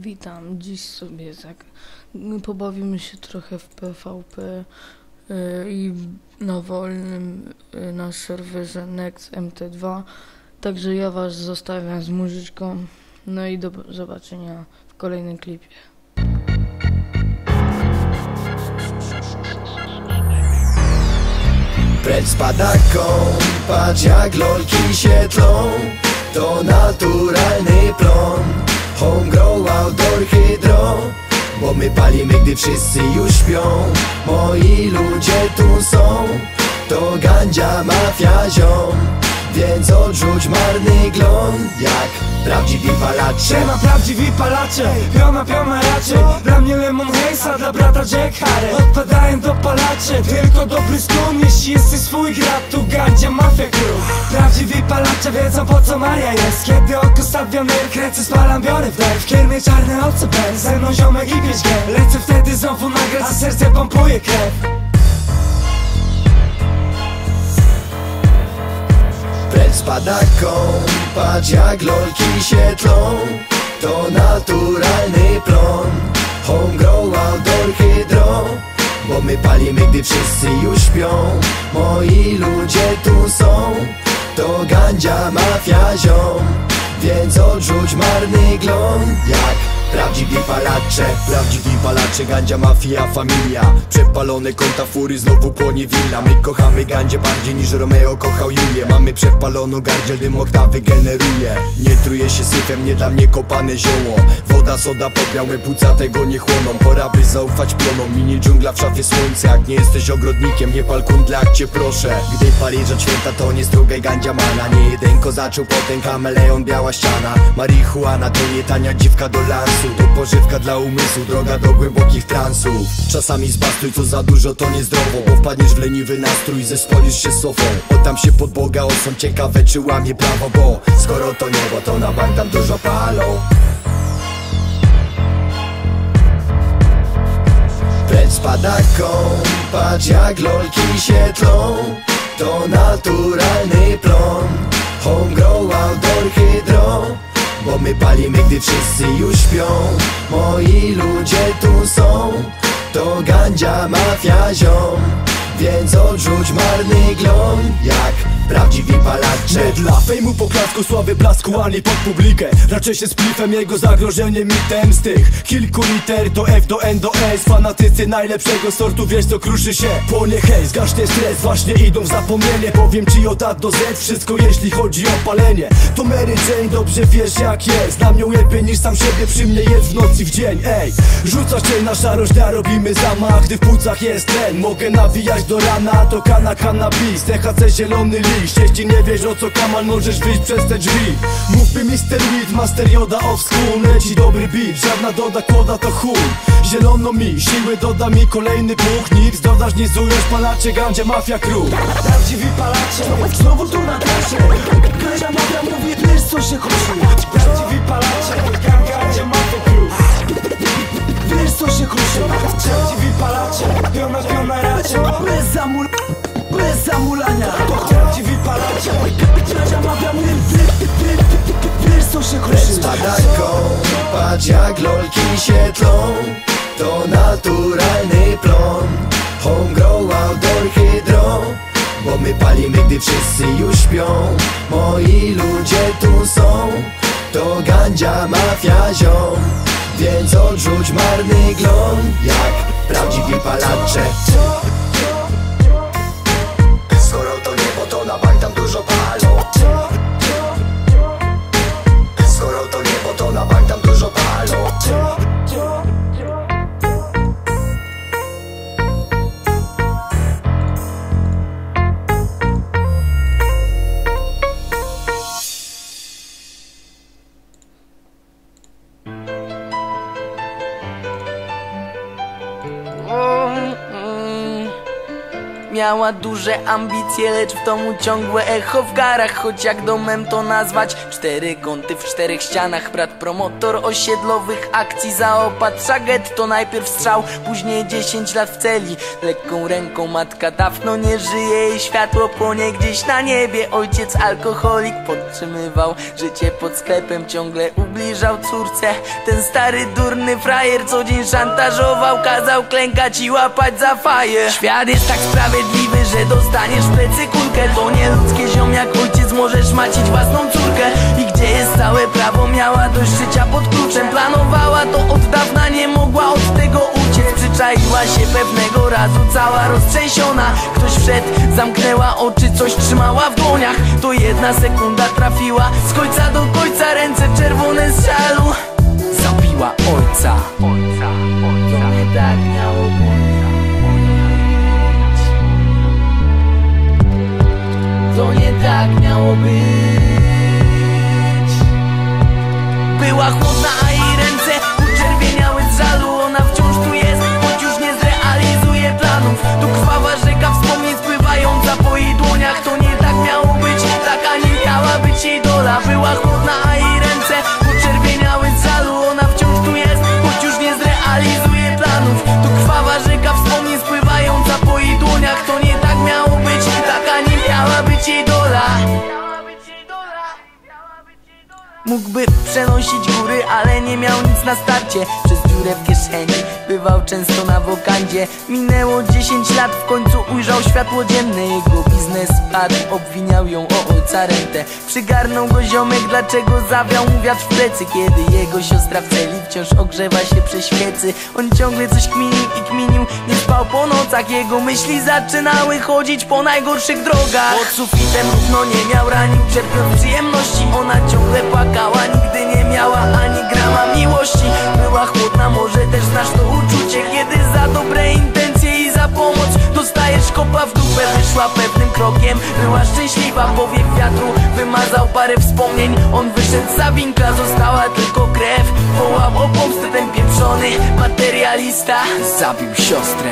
Witam, dziś sobie tak pobawimy się trochę w PvP y, i na wolnym y, na serwerze Next MT2. Także ja was zostawiam z muzyczką. No i do zobaczenia w kolejnym klipie. Precz spada patrz jak lolki się tlą To naturalny plon Homegrow, hydro Bo my palimy, gdy wszyscy już śpią. Moi ludzie tu są To gandzia, mafia, ziom Więc odrzuć marny glon Jak prawdziwi palacze. Siema prawdziwi palacze, piona piona raczej Dla mnie lemon hejsa, dla brata Jack Harry. Odpadają do palacze, tylko dobry skon Jeśli jesteś swój gra, tu gandzia mafia crew. Prawdziwi palacze wiedzą po co Maria jest. Kiedy oko stawiony, kręcę spalam, biorę wdech W kiermie czarne oce ben, ze mną ziomek i pięć Lecę wtedy znowu nagrać, a serce pompuje krew Spada patrz jak lolki się tlą To naturalny plon Homegrow, outdoor, hydro Bo my palimy, gdy wszyscy już śpią. Moi ludzie tu są To gandzia, mafia, ziom Więc odrzuć marny glon Jak Prawdziwi palacze, prawdziwi palacze Gandzia, mafia, familia. Przepalone konta fury, znowu płonie willa. My kochamy gandzie bardziej niż Romeo kochał Julię. Mamy przepaloną gardziel, dym oktawy generuje. Nie truje się syfem, nie dla mnie kopane zioło. Woda, soda, podbiałe płuca tego nie chłoną. Pora by zaufać plonom, mini dżungla w szafie słońce. Jak nie jesteś ogrodnikiem, nie pal kundla, cię proszę. Gdy palisz od święta, to nie strugaj gandzia mana Nie jeden zaczął, potem kameleon, biała ściana. Marihuana to nie tania dziwka do lansu to pożywka dla umysłu, droga do głębokich transów. Czasami zbastuj, co za dużo to niezdrowo Bo wpadniesz w leniwy nastrój, zespolisz się sofą. Oddam się pod Boga, osą ciekawe czy łamie prawo Bo skoro to niebo, to na bank tam dużo palą. Precz spada patrz jak lolki się tlą To naturalny plon. Homegrow, outdoor, hydro bo my palimy, gdy wszyscy już śpią. Moi ludzie tu są. To gandzia, mafia, ziom. Więc odrzuć marny glon Jak prawdziwi palacze. Dla fejmu poklasku, sławy blasku, ani pod publikę. Raczej się splifem, jego zagrożeniem mitem. Z tych kilku liter to F do N do S. Fanatycy najlepszego sortu, wiesz co kruszy się. Płonie hej, zgaśnie stres, właśnie idą w zapomnienie. Powiem ci od A do Z, wszystko jeśli chodzi o palenie. To Mary Jane, dobrze wiesz jak jest. Znam ją lepiej niż sam siebie, przy mnie jest w nocy w dzień. Ej, rzucasz cień na szarość, robimy zamach Gdy w płucach jest tlen, mogę nawijać do rana To kana, cannabis, THC, zielony list jeśli nie wiesz o co kaman możesz wyjść przez te drzwi. Mówmy Mr. Weed, Master Yoda of School. Leci dobry beat, żadna doda koda to chuj. Zielono mi, siły doda mi kolejny puch. Nic dodasz, nie zujesz, palacie, gandzie, mafia, crew Prawdziwi palacze, znowu tu na trasie Gandzia, mafia, mówi, wiesz co się kruszy Prawdziwi palacze, gandzie, mafia, crew Wiesz co się kruszy Prawdziwi palacze, piona, piona, racie Bez zamul... co się kruszy Spadaką Patrz jak lolki się tlą To naturalny plon. Homegrow, outdoor, hydro Bo my palimy, gdy wszyscy już śpią. Moi ludzie tu są To gandzia, mafia, ziom. Więc odrzuć marny glon Jak prawdziwi palacze Miała duże ambicje, lecz w domu ciągłe echo w garach Choć jak domem to nazwać? Cztery kąty w czterech ścianach Brat promotor osiedlowych akcji Zaopatrza. Getto Najpierw strzał, później dziesięć lat w celi. Lekką ręką matka dawno nie żyje Jej światło płonie gdzieś na niebie. Ojciec alkoholik podtrzymywał Życie pod sklepem ciągle ubliżał córce. Ten stary durny frajer co dzień szantażował Kazał klękać i łapać za faję Świat jest tak sprawiedliwy, że dostaniesz w plecy kulkę To nie ludzkie ziom jak ojciec możesz macić własną córkę. I gdzie jest całe prawo miała dość życia pod kluczem Planowała to od dawna, nie mogła od tego uciec. Przyczaiła się pewnego razu cała roztrzęsiona. Ktoś wszedł, zamknęła oczy, coś trzymała w dłoniach. To jedna sekunda trafiła z końca do końca Ręce czerwone z żalu. Zabiła ojca miało być. Była chłodna, a Mógłby przenosić góry, ale nie miał nic na starcie. Przez dziurę w kieszeni bywał często na wokandzie. Minęło 10 lat, w końcu ujrzał światło dzienne. Jego biznes padł, obwiniał ją o ojca Przygarnął go ziomek, dlaczego zawiał mu wiatr w plecy? Kiedy jego siostra w celi wciąż ogrzewa się przy świecy On ciągle coś kminił i kminił, nie spał po nocach Jego myśli zaczynały chodzić po najgorszych drogach. Pod sufitem równo nie miał ranił, czerpiał przyjemności Ona ciągle płakała, nigdy nie miała ani grama była szczęśliwa Powiek wiatru wymazał parę wspomnień. On wyszedł za winkla, została tylko krew. Wołał o pomstę ten pieprzony materialista. Zabił siostrę